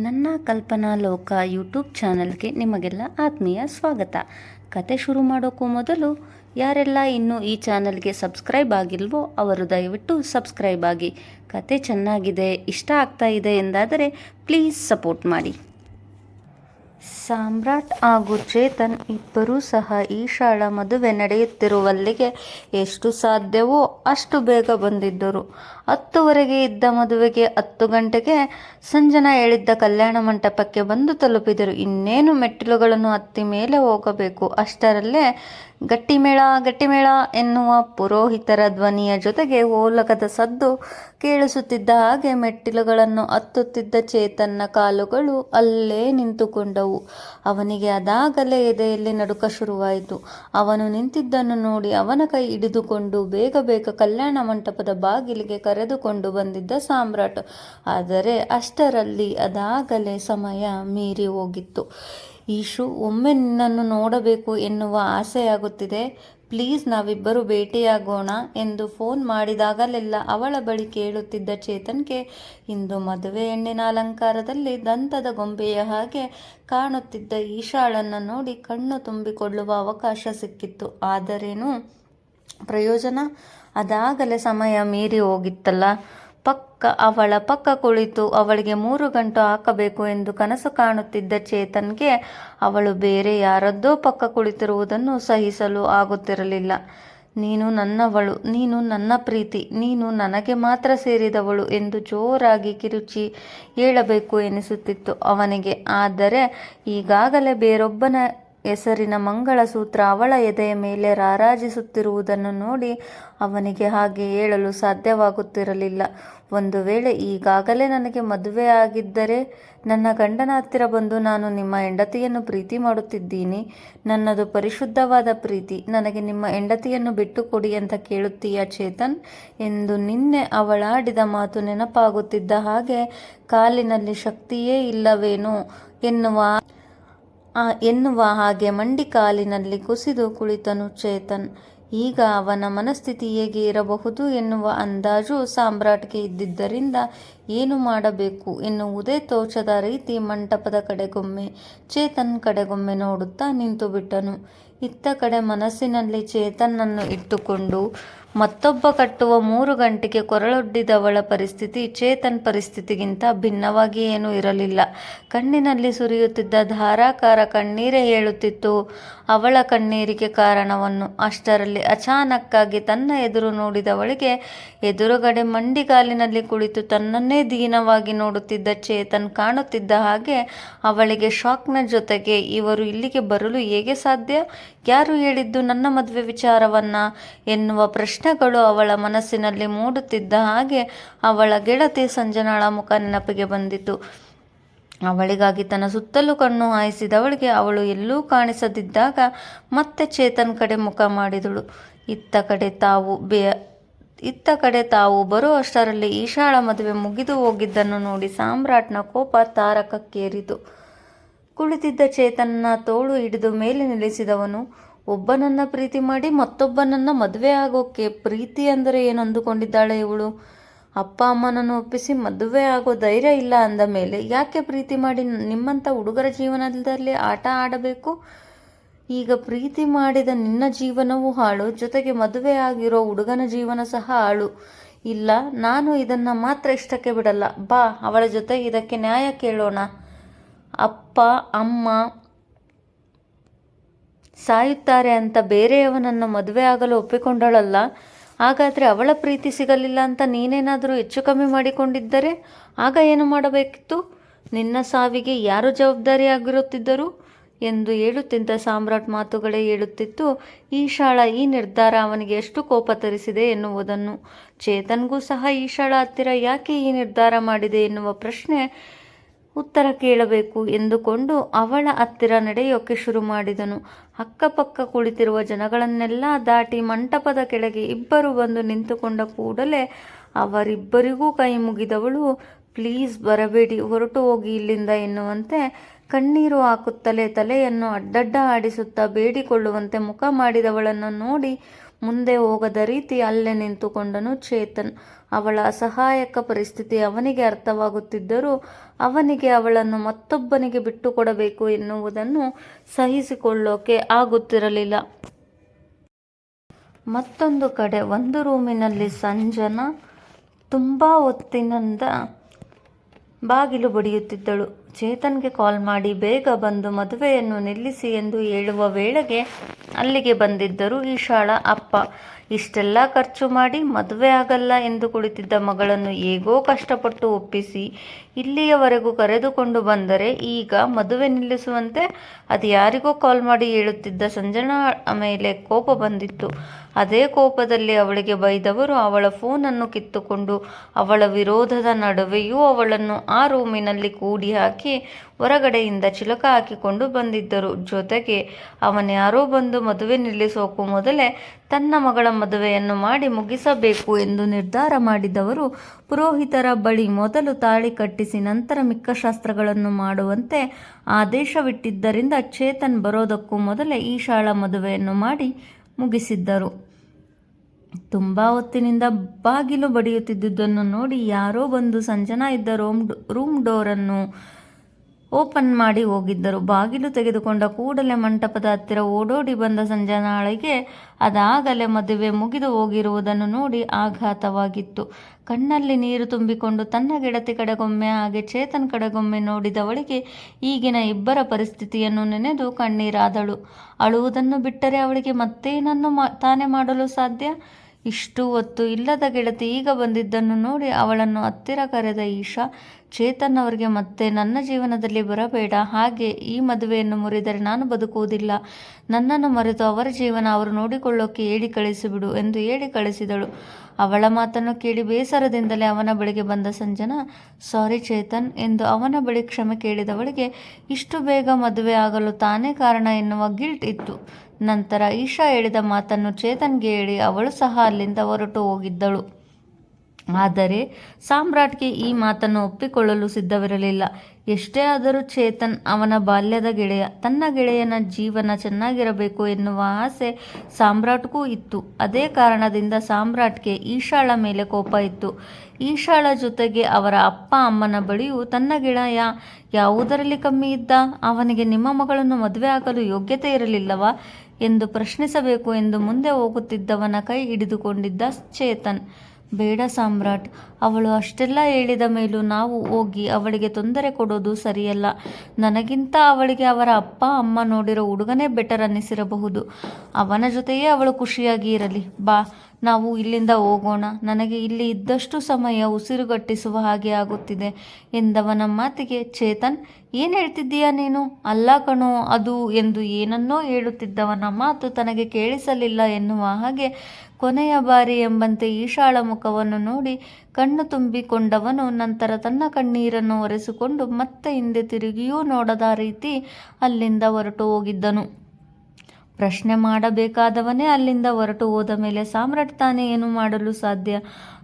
ನನ್ನ ಕಲ್ಪನಾ ಲೋಕ ಯೂಟ್ಯೂಬ್ ಚಾನಲ್ಗೆ ನಿಮಗೆಲ್ಲ ಆತ್ಮೀಯ ಸ್ವಾಗತ. ಕತೆ ಶುರು ಮಾಡೋಕ್ಕೂ ಮೊದಲು, ಯಾರೆಲ್ಲ ಇನ್ನೂ ಈ ಚಾನಲ್ಗೆ ಸಬ್ಸ್ಕ್ರೈಬ್ ಆಗಿಲ್ವೋ ಅವರು ದಯವಿಟ್ಟು ಸಬ್ಸ್ಕ್ರೈಬ್ ಆಗಿ. ಕತೆ ಚೆನ್ನಾಗಿದೆ, ಇಷ್ಟ ಆಗ್ತಾ ಇದೆ ಎಂದಾದರೆ ಪ್ಲೀಸ್ ಸಪೋರ್ಟ್ ಮಾಡಿ. ಸಾಮ್ರಾಟ್ ಹಾಗೂ ಚೇತನ್ ಇಬ್ಬರೂ ಸಹ ಈಶಾಳ ಮದುವೆ ನಡೆಯುತ್ತಿರುವಲ್ಲಿಗೆ ಎಷ್ಟು ಸಾಧ್ಯವೋ ಅಷ್ಟು ಬೇಗ ಬಂದಿದ್ದರು. ಹತ್ತುವರೆಗೆ ಇದ್ದ ಮದುವೆಗೆ ಹತ್ತು ಗಂಟೆಗೆ ಸಂಜನ ಹೇಳಿದ್ದ ಕಲ್ಯಾಣ ಮಂಟಪಕ್ಕೆ ಬಂದು ತಲುಪಿದರು. ಇನ್ನೇನು ಮೆಟ್ಟಿಲುಗಳನ್ನು ಹತ್ತಿ ಮೇಲೆ ಹೋಗಬೇಕು. ಅಷ್ಟರಲ್ಲೇ ಗಟ್ಟಿಮೇಳ ಗಟ್ಟಿಮೇಳ ಎನ್ನುವ ಪುರೋಹಿತರ ಧ್ವನಿಯ ಜೊತೆಗೆ ಓಲಕದ ಸದ್ದು ಕೇಳಿಸುತ್ತಿದ್ದ ಹಾಗೆ ಮೆಟ್ಟಿಲುಗಳನ್ನು ಹತ್ತುತ್ತಿದ್ದ ಚೇತನ್ನ ಕಾಲುಗಳು ಅಲ್ಲೇ ನಿಂತುಕೊಂಡವು. ಅವನಿಗೆ ಅದಾಗಲೇ ಎದೆಯಲ್ಲಿ ನಡುಕ ಶುರುವಾಯಿತು. ಅವನು ನಿಂತಿದ್ದನ್ನು ನೋಡಿ ಅವನ ಕೈ ಹಿಡಿದುಕೊಂಡು ಬೇಗ ಬೇಗ ಕಲ್ಯಾಣ ಮಂಟಪದ ಬಾಗಿಲಿಗೆ ಕರೆದುಕೊಂಡು ಬಂದಿದ್ದ ಸಾಮ್ರಾಟ್. ಆದರೆ ಅಷ್ಟರಲ್ಲಿ ಅದಾಗಲೇ ಸಮಯ ಮೀರಿ ಹೋಗಿತ್ತು. ಈಶು, ಒಮ್ಮೆ ನಿನ್ನನ್ನು ನೋಡಬೇಕು ಎನ್ನುವ ಆಸೆಯಾಗುತ್ತಿದೆ. ಪ್ಲೀಸ್ ನಾವಿಬ್ಬರು ಭೇಟಿಯಾಗೋಣ ಎಂದು ಫೋನ್ ಮಾಡಿದಾಗಲೆಲ್ಲ ಅವಳ ಬಳಿ ಕೇಳುತ್ತಿದ್ದ ಚೇತನ್ಗೆ, ಇಂದು ಮದುವೆ ಹೆಣ್ಣಿನ ಅಲಂಕಾರದಲ್ಲಿ ದಂತದ ಗೊಂಬೆಯ ಹಾಗೆ ಕಾಣುತ್ತಿದ್ದ ಈಶಾಳನ್ನು ನೋಡಿ ಕಣ್ಣು ತುಂಬಿಕೊಳ್ಳುವ ಅವಕಾಶ ಸಿಕ್ಕಿತ್ತು. ಆದರೇನು? ಪ್ರಯೋಜನ? ಅದಾಗಲೇ ಸಮಯ ಮೀರಿ ಹೋಗಿತ್ತಲ್ಲ. ಪಕ್ಕ, ಅವಳ ಪಕ್ಕ ಕುಳಿತು ಅವಳಿಗೆ ಮೂರು ಗಂಟು ಹಾಕಬೇಕು ಎಂದು ಕನಸು ಕಾಣುತ್ತಿದ್ದ ಚೇತನ್ಗೆ ಅವಳು ಬೇರೆ ಯಾರದ್ದೋ ಪಕ್ಕ ಕುಳಿತಿರುವುದನ್ನು ಸಹಿಸಲು ಆಗುತ್ತಿರಲಿಲ್ಲ. ನೀನು ನನ್ನವಳು, ನೀನು ನನ್ನ ಪ್ರೀತಿ, ನೀನು ನನಗೆ ಮಾತ್ರ ಸೇರಿದವಳು ಎಂದು ಜೋರಾಗಿ ಕಿರುಚಿ ಹೇಳಬೇಕು ಎನಿಸುತ್ತಿತ್ತು ಅವನಿಗೆ. ಆದರೆ ಈಗಾಗಲೇ ಬೇರೊಬ್ಬನ ಹೆಸರಿನ ಮಂಗಳಸೂತ್ರ ಅವಳ ಎದೆಯ ಮೇಲೆ ರಾರಾಜಿಸುತ್ತಿರುವುದನ್ನು ನೋಡಿ ಅವನಿಗೆ ಹಾಗೆ ಹೇಳಲು ಸಾಧ್ಯವಾಗುತ್ತಿರಲಿಲ್ಲ. ಒಂದು ವೇಳೆ ಈಗಾಗಲೇ ನನಗೆ ಮದುವೆ ಆಗಿದ್ದರೆ ನನ್ನ ಗಂಡನ ಹತ್ತಿರ ಬಂದು ನಾನು ನಿಮ್ಮ ಹೆಂಡತಿಯನ್ನು ಪ್ರೀತಿ ಮಾಡುತ್ತಿದ್ದೀನಿ. ನನ್ನದು ಪರಿಶುದ್ಧವಾದ ಪ್ರೀತಿ. ನನಗೆ ನಿಮ್ಮ ಹೆಂಡತಿಯನ್ನು ಬಿಟ್ಟು ಕೊಡಿ ಅಂತ ಕೇಳುತ್ತೀಯ ಚೇತನ್? ಎಂದು ನಿನ್ನೆ ಅವಳಾಡಿದ ಮಾತು ನೆನಪಾಗುತ್ತಿದ್ದ ಹಾಗೆ ಕಾಲಿನಲ್ಲಿ ಶಕ್ತಿಯೇ ಇಲ್ಲವೇನೋ ಎನ್ನುವ ಎನ್ನುವ ಹಾಗೆ ಮಂಡಿ ಕಾಲಿನಲ್ಲಿ ಕುಸಿದು ಕುಳಿತನು ಚೇತನ್. ಈಗ ಅವನ ಮನಸ್ಥಿತಿ ಹೇಗೆ ಇರಬಹುದು ಎನ್ನುವ ಅಂದಾಜು ಸಾಮ್ರಾಟ್ಗೆ ಇದ್ದಿದ್ದರಿಂದ ಏನು ಮಾಡಬೇಕು ಎನ್ನುವುದೇ ತೋಚದ ರೀತಿ ಮಂಟಪದ ಕಡೆಗೊಮ್ಮೆ, ಚೇತನ್ ಕಡೆಗೊಮ್ಮೆ ನೋಡುತ್ತಾ ನಿಂತುಬಿಟ್ಟನು. ಇತ್ತ ಕಡೆ ಮನಸ್ಸಿನಲ್ಲಿ ಚೇತನ್ನನ್ನು ಇಟ್ಟುಕೊಂಡು ಮತ್ತೊಬ್ಬ ಕಟ್ಟುವ ಮೂರು ಗಂಟೆಗೆ ಕೊರಳೊಡ್ಡಿದವಳ ಪರಿಸ್ಥಿತಿ ಚೇತನ್ ಪರಿಸ್ಥಿತಿಗಿಂತ ಭಿನ್ನವಾಗಿ ಏನೂ ಇರಲಿಲ್ಲ. ಕಣ್ಣಿನಲ್ಲಿ ಸುರಿಯುತ್ತಿದ್ದ ಧಾರಾಕಾರ ಕಣ್ಣೀರೇ ಹೇಳುತ್ತಿತ್ತು. ಅವಳ ಕಣ್ಣೀರಿಗೆ ಕಾರಣವನ್ನು ಅಷ್ಟರಲ್ಲಿ ಅಚಾನಕ್ಕಾಗಿ ತನ್ನ ಎದುರು ನೋಡಿದವಳಿಗೆ ಎದುರುಗಡೆ ಮಂಡಿಗಾಲಿನಲ್ಲಿ ಕುಳಿತು ತನ್ನನ್ನೇ ದೀನವಾಗಿ ನೋಡುತ್ತಿದ್ದ ಚೇತನ್ ಕಾಣುತ್ತಿದ್ದ ಹಾಗೆ ಅವಳಿಗೆ ಶಾಕ್ನ ಜೊತೆಗೆ ಇವರು ಇಲ್ಲಿಗೆ ಬರಲು ಹೇಗೆ ಸಾಧ್ಯ? ಯಾರು ಹೇಳಿದ್ದು ನನ್ನ ಮದುವೆ ವಿಚಾರವನ್ನ ಎನ್ನುವ ಪ್ರಶ್ನೆಗಳು ಅವಳ ಮನಸ್ಸಿನಲ್ಲಿ ಮೂಡುತ್ತಿದ್ದ ಹಾಗೆ ಅವಳ ಗೆಳತಿ ಸಂಜನಾಳ ಮುಖ ನೆನಪಿಗೆ ಬಂದಿತು. ಅವಳಿಗಾಗಿ ತನ್ನ ಸುತ್ತಲೂ ಕಣ್ಣು ಹಾಯಿಸಿದವಳಿಗೆ ಅವಳು ಎಲ್ಲೂ ಕಾಣಿಸದಿದ್ದಾಗ ಮತ್ತೆ ಚೇತನ್ ಕಡೆ ಮುಖ ಮಾಡಿದಳು. ಇತ್ತ ಕಡೆ ತಾವು ಬೇ, ಇತ್ತ ಕಡೆ ತಾವು ಬರೋ ಅಷ್ಟರಲ್ಲಿ ಈಶಾಳ ಮದುವೆ ಮುಗಿದು ಹೋಗಿದ್ದನ್ನು ನೋಡಿ ಸಾಮ್ರಾಟ್ನ ಕೋಪ ತಾರಕಕ್ಕೇರಿತು. ಕುಳಿತಿದ್ದ ಚೇತನ್ನ ತೋಳು ಹಿಡಿದು ಮೇಲೆ ನಿಲ್ಲಿಸಿದವನು ಒಬ್ಬನನ್ನ ಪ್ರೀತಿ ಮಾಡಿ ಮತ್ತೊಬ್ಬನನ್ನ ಮದುವೆ ಆಗೋಕೆ ಪ್ರೀತಿ ಅಂದರೆ ಏನು ಅಂದುಕೊಂಡಿದ್ದಾಳೆ ಇವಳು? ಅಪ್ಪ, ಅಮ್ಮನನ್ನು ಒಪ್ಪಿಸಿ ಮದುವೆ ಆಗೋ ಧೈರ್ಯ ಇಲ್ಲ ಅಂದ ಮೇಲೆ ಯಾಕೆ ಪ್ರೀತಿ ಮಾಡಿ ನಿಮ್ಮಂಥ ಹುಡುಗರ ಜೀವನದಲ್ಲಿ ಆಟ ಆಡಬೇಕು? ಈಗ ಪ್ರೀತಿ ಮಾಡಿದ ನಿನ್ನ ಜೀವನವೂ ಹಾಳು, ಜೊತೆಗೆ ಮದುವೆ ಆಗಿರೋ ಹುಡುಗನ ಜೀವನ ಸಹ ಹಾಳು. ಇಲ್ಲ, ನಾನು ಇದನ್ನು ಮಾತ್ರ ಇಷ್ಟಕ್ಕೆ ಬಿಡಲ್ಲ. ಬಾ, ಅವಳ ಜೊತೆ ಇದಕ್ಕೆ ನ್ಯಾಯ ಕೇಳೋಣ. ಅಪ್ಪ, ಅಮ್ಮ ಸಾಯುತ್ತಾರೆ ಅಂತ ಬೇರೆಯವನನ್ನು ಮದುವೆ ಆಗಲು ಒಪ್ಪಿಕೊಂಡಳಲ್ಲ. ಹಾಗಾದರೆ ಅವಳ ಪ್ರೀತಿ ಸಿಗಲಿಲ್ಲ ಅಂತ ನೀನೇನಾದರೂ ಹೆಚ್ಚು ಕಮ್ಮಿ ಮಾಡಿಕೊಂಡಿದ್ದರೆ ಆಗ ಏನು ಮಾಡಬೇಕಿತ್ತು? ನಿನ್ನ ಸಾವಿಗೆ ಯಾರು ಜವಾಬ್ದಾರಿಯಾಗಿರುತ್ತಿದ್ದರು? ಎಂದು ಹೇಳುತ್ತಿದ್ದ ಸಾಮ್ರಾಟ್ ಮಾತುಗಳೇ ಹೇಳುತ್ತಿತ್ತು. ಈಶಾಳ ಈ ನಿರ್ಧಾರ ಅವನಿಗೆ ಎಷ್ಟು ಕೋಪ ತರಿಸಿದೆ ಎನ್ನುವುದನ್ನು. ಚೇತನ್ಗೂ ಸಹ ಈಶಾಳ ಹತ್ತಿರ ಯಾಕೆ ಈ ನಿರ್ಧಾರ ಮಾಡಿದೆ ಎನ್ನುವ ಪ್ರಶ್ನೆ ಉತ್ತರ ಕೇಳಬೇಕು ಎಂದುಕೊಂಡು ಅವಳ ಹತ್ತಿರ ನಡೆಯೋಕೆ ಶುರು ಮಾಡಿದನು. ಅಕ್ಕಪಕ್ಕ ಕುಳಿತಿರುವ ಜನಗಳನ್ನೆಲ್ಲ ದಾಟಿ ಮಂಟಪದ ಕೆಳಗೆ ಇಬ್ಬರು ಬಂದು ನಿಂತುಕೊಂಡ ಕೂಡಲೇ ಅವರಿಬ್ಬರಿಗೂ ಕೈ ಮುಗಿದವಳು, ಪ್ಲೀಸ್ ಬರಬೇಡಿ, ಹೊರಟು ಹೋಗಿ ಇಲ್ಲಿಂದ ಎನ್ನುವಂತೆ ಕಣ್ಣೀರು ಹಾಕುತ್ತಲೇ ತಲೆಯನ್ನು ಅಡ್ಡಡ್ಡ ಆಡಿಸುತ್ತಾ ಬೇಡಿಕೊಳ್ಳುವಂತೆ ಮುಖ ಮಾಡಿದವಳನ್ನು ನೋಡಿ ಮುಂದೆ ಹೋಗದ ರೀತಿ ಅಲ್ಲೇ ನಿಂತುಕೊಂಡನು ಚೇತನ್. ಅವಳ ಅಸಹಾಯಕ ಪರಿಸ್ಥಿತಿ ಅವನಿಗೆ ಅರ್ಥವಾಗುತ್ತಿದ್ದರೂ ಅವನಿಗೆ ಅವಳನ್ನು ಮತ್ತೊಬ್ಬನಿಗೆ ಬಿಟ್ಟುಕೊಡಬೇಕು ಎನ್ನುವುದನ್ನು ಸಹಿಸಿಕೊಳ್ಳೋಕೆ ಆಗುತ್ತಿರಲಿಲ್ಲ. ಮತ್ತೊಂದು ಕಡೆ ಒಂದು ರೂಮಿನಲ್ಲಿ ಸಂಜನಾ ತುಂಬ ಹೊತ್ತಿನಿಂದ ಬಾಗಿಲು ಬಡಿಯುತ್ತಿದ್ದಳು. ಚೇತನ್ಗೆ ಕಾಲ್ ಮಾಡಿ ಬೇಗ ಬಂದು ಮದುವೆಯನ್ನು ನಿಲ್ಲಿಸಿ ಎಂದು ಹೇಳುವ ವೇಳೆಗೆ ಅಲ್ಲಿಗೆ ಬಂದಿದ್ದರು ಈಶಾಳ ಅಪ್ಪ. ಇಷ್ಟೆಲ್ಲ ಖರ್ಚು ಮಾಡಿ ಮದುವೆ ಆಗಲ್ಲ ಎಂದು ಕುಳಿತಿದ್ದ ಮಗಳನ್ನು ಹೇಗೋ ಕಷ್ಟಪಟ್ಟು ಒಪ್ಪಿಸಿ ಇಲ್ಲಿಯವರೆಗೂ ಕರೆದುಕೊಂಡು ಬಂದರೆ ಈಗ ಮದುವೆ ನಿಲ್ಲಿಸುವಂತೆ ಅದು ಯಾರಿಗೋ ಕಾಲ್ ಮಾಡಿ ಹೇಳುತ್ತಿದ್ದ ಸಂಜನಾ ಮೇಲೆ ಕೋಪ ಬಂದಿತ್ತು. ಅದೇ ಕೋಪದಲ್ಲಿ ಅವಳಿಗೆ ಬೈದವರು ಅವಳ ಫೋನನ್ನು ಕಿತ್ತುಕೊಂಡು ಅವಳ ವಿರೋಧದ ನಡುವೆಯೂ ಅವಳನ್ನು ಆ ರೂಮಿನಲ್ಲಿ ಕೂಡಿ ಹಾಕಿ ಹೊರಗಡೆಯಿಂದ ಚಿಲಕ ಹಾಕಿಕೊಂಡು ಬಂದಿದ್ದರು. ಜೊತೆಗೆ ಅವನ್ಯಾರೋ ಬಂದು ಮದುವೆ ನಿಲ್ಲಿಸೋಕು ಮೊದಲೇ ತನ್ನ ಮಗಳ ಮದುವೆಯನ್ನು ಮಾಡಿ ಮುಗಿಸಬೇಕು ಎಂದು ನಿರ್ಧಾರ ಮಾಡಿದವರು ಪುರೋಹಿತರ ಬಳಿ ಮೊದಲು ತಾಳಿ ಕಟ್ಟಿಸಿ ನಂತರ ಮಿಕ್ಕ ಶಾಸ್ತ್ರಗಳನ್ನು ಮಾಡುವಂತೆ ಆದೇಶವಿಟ್ಟಿದ್ದರಿಂದ ಚೇತನ್ ಬರೋದಕ್ಕೂ ಮೊದಲೇ ಈ ಶಾಳ ಮದುವೆಯನ್ನು ಮಾಡಿ ಮುಗಿಸಿದ್ದರು. ತುಂಬ ಹೊತ್ತಿನಿಂದ ಬಾಗಿಲು ಬಡಿಯುತ್ತಿದ್ದುದನ್ನು ನೋಡಿ ಯಾರೋ ಬಂದು ಸಂಜನಾ ಇದ್ದ ರೂಮ್ ರೂಮ್ ಡೋರನ್ನು ಓಪನ್ ಮಾಡಿ ಹೋಗಿದ್ದರು. ಬಾಗಿಲು ತೆಗೆದುಕೊಂಡ ಕೂಡಲೇ ಮಂಟಪದ ಹತ್ತಿರ ಓಡೋಡಿ ಬಂದ ಸಂಜನಾಳಿಗೆ ಅದಾಗಲೇ ಮದುವೆ ಮುಗಿದು ಹೋಗಿರುವುದನ್ನು ನೋಡಿ ಆಘಾತವಾಗಿತ್ತು. ಕಣ್ಣಲ್ಲಿ ನೀರು ತುಂಬಿಕೊಂಡು ತನ್ನ ಗೆಳತಿ ಕಡೆಗೊಮ್ಮೆ ಹಾಗೆ ಚೇತನ್ ಕಡೆಗೊಮ್ಮೆ ನೋಡಿದವಳಿಗೆ ಈಗಿನ ಇಬ್ಬರ ಪರಿಸ್ಥಿತಿಯನ್ನು ನೆನೆದು ಕಣ್ಣೀರಾದಳು. ಅಳುವುದನ್ನು ಬಿಟ್ಟರೆ ಅವಳಿಗೆ ಮತ್ತೇನನ್ನು ಮಾ ತಾನೇ ಮಾಡಲು ಸಾಧ್ಯ? ಇಷ್ಟು ಹೊತ್ತು ಇಲ್ಲದ ಗೆಳತಿ ಈಗ ಬಂದಿದ್ದನ್ನು ನೋಡಿ ಅವಳನ್ನು ಹತ್ತಿರ ಕರೆದ ಈಶಾ, ಚೇತನ್ ಅವರಿಗೆ ಮತ್ತೆ ನನ್ನ ಜೀವನದಲ್ಲಿ ಬರಬೇಡ, ಹಾಗೆ ಈ ಮದುವೆಯನ್ನು ಮುರಿದರೆ ನಾನು ಬದುಕುವುದಿಲ್ಲ. ನನ್ನನ್ನು ಮರೆತು ಅವರ ಜೀವನ ಅವರು ನೋಡಿಕೊಳ್ಳೋಕೆ ಹೇಳಿ ಕಳಿಸಿಬಿಡು ಎಂದು ಹೇಳಿ ಕಳಿಸಿದಳು. ಅವಳ ಮಾತನ್ನು ಕೇಳಿ ಬೇಸರದಿಂದಲೇ ಅವನ ಬಳಿಗೆ ಬಂದ ಸಂಜನಾ, ಸಾರಿ ಚೇತನ್ ಎಂದು ಅವನ ಬಳಿ ಕ್ಷಮೆ ಕೇಳಿದವಳಿಗೆ, ಇಷ್ಟು ಬೇಗ ಮದುವೆ ಆಗಲು ತಾನೇ ಕಾರಣ ಎನ್ನುವ ಗಿಲ್ಟ್ ಇತ್ತು. ನಂತರ ಈಶಾ ಹೇಳಿದ ಮಾತನ್ನು ಚೇತನ್ಗೆ ಹೇಳಿ ಅವಳು ಸಹ ಅಲ್ಲಿಂದ ಹೊರಟು ಹೋಗಿದ್ದಳು. ಆದರೆ ಸಾಮ್ರಾಟ್ಗೆ ಈ ಮಾತನ್ನು ಒಪ್ಪಿಕೊಳ್ಳಲು ಸಿದ್ಧವಿರಲಿಲ್ಲ. ಎಷ್ಟೇ ಆದರೂ ಚೇತನ್ ಅವನ ಬಾಲ್ಯದ ಗೆಳೆಯ, ತನ್ನ ಗೆಳೆಯನ ಜೀವನ ಚೆನ್ನಾಗಿರಬೇಕು ಎನ್ನುವ ಆಸೆ ಸಾಮ್ರಾಟ್ಗೂ ಇತ್ತು. ಅದೇ ಕಾರಣದಿಂದ ಸಾಮ್ರಾಟ್ಗೆ ಈಶಾಳ ಮೇಲೆ ಕೋಪ ಇತ್ತು. ಈಶಾಳ ಜೊತೆಗೆ ಅವರ ಅಪ್ಪ ಅಮ್ಮನ ಬಳಿಯೂ ತನ್ನ ಗೆಳೆಯ ಯಾವುದರಲ್ಲಿ ಕಮ್ಮಿ ಇದ್ದ? ಅವನಿಗೆ ನಿಮ್ಮ ಮಗಳನ್ನು ಮದುವೆ ಆಗಲು ಯೋಗ್ಯತೆ ಇರಲಿಲ್ಲವಾ? ಎಂದು ಪ್ರಶ್ನಿಸಬೇಕು ಎಂದು ಮುಂದೆ ಹೋಗುತ್ತಿದ್ದವನ ಕೈ ಹಿಡಿದುಕೊಂಡಿದ್ದ ಚೇತನ್. ಬೇಡ ಸಾಮ್ರಾಟ್, ಅವಳು ಅಷ್ಟೆಲ್ಲ ಹೇಳಿದ ಮೇಲೂ ನಾವು ಹೋಗಿ ಅವಳಿಗೆ ತೊಂದರೆ ಕೊಡೋದು ಸರಿಯಲ್ಲ. ನನಗಿಂತ ಅವಳಿಗೆ ಅವರ ಅಪ್ಪ, ಅಮ್ಮ ನೋಡಿರೋ ಹುಡುಗನೇ ಬೆಟರ್ ಅನ್ನಿಸಿರಬಹುದು. ಅವನ ಜೊತೆಯೇ ಅವಳು ಖುಷಿಯಾಗಿ ಇರಲಿ. ಬಾ ನಾವು ಇಲ್ಲಿಂದ ಹೋಗೋಣ. ನನಗೆ ಇಲ್ಲಿ ಇದ್ದಷ್ಟು ಸಮಯ ಉಸಿರುಗಟ್ಟಿಸುವ ಹಾಗೆ ಆಗುತ್ತಿದೆ ಎಂದವನ ಮಾತಿಗೆ ಚೇತನ್, ಏನು ಹೇಳ್ತಿದ್ದೀಯಾ ನೀನು? ಅಲ್ಲ ಕಣೋ, ಅದು ಎಂದು ಏನನ್ನೋ ಹೇಳುತ್ತಿದ್ದವನ ಮಾತು ತನಗೆ ಕೇಳಿಸಲಿಲ್ಲ ಎನ್ನುವ ಹಾಗೆ ಕೊನೆಯ ಬಾರಿ ಎಂಬಂತೆ ಈಶಾಳ ಮುಖವನ್ನು ನೋಡಿ ಕಣ್ಣು ತುಂಬಿಕೊಂಡವನು ನಂತರ ತನ್ನ ಕಣ್ಣೀರನ್ನು ಒರೆಸಿಕೊಂಡು ಮತ್ತೆ ಹಿಂದೆ ತಿರುಗಿಯೂ ನೋಡದ ರೀತಿ ಅಲ್ಲಿಂದ ಹೊರಟು ಹೋಗಿದ್ದನು. ಪ್ರಶ್ನೆ ಮಾಡಬೇಕಾದವನೇ ಅಲ್ಲಿಂದ ಹೊರಟು ಹೋದ ಮೇಲೆ ಸಾಮ್ರಾಟ್ ತಾನೇ ಏನು ಮಾಡಲು ಸಾಧ್ಯ?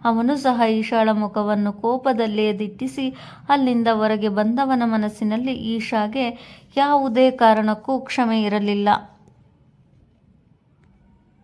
ಅವನು ಸಹ ಈಶಾಳ ಮುಖವನ್ನು ಕೋಪದಲ್ಲೇ ದಿಟ್ಟಿಸಿ ಅಲ್ಲಿಂದ ಹೊರಗೆ ಬಂದವನ ಮನಸ್ಸಿನಲ್ಲಿ ಈಶಾಗೆ ಯಾವುದೇ ಕಾರಣಕ್ಕೂ ಕ್ಷಮೆ ಇರಲಿಲ್ಲ.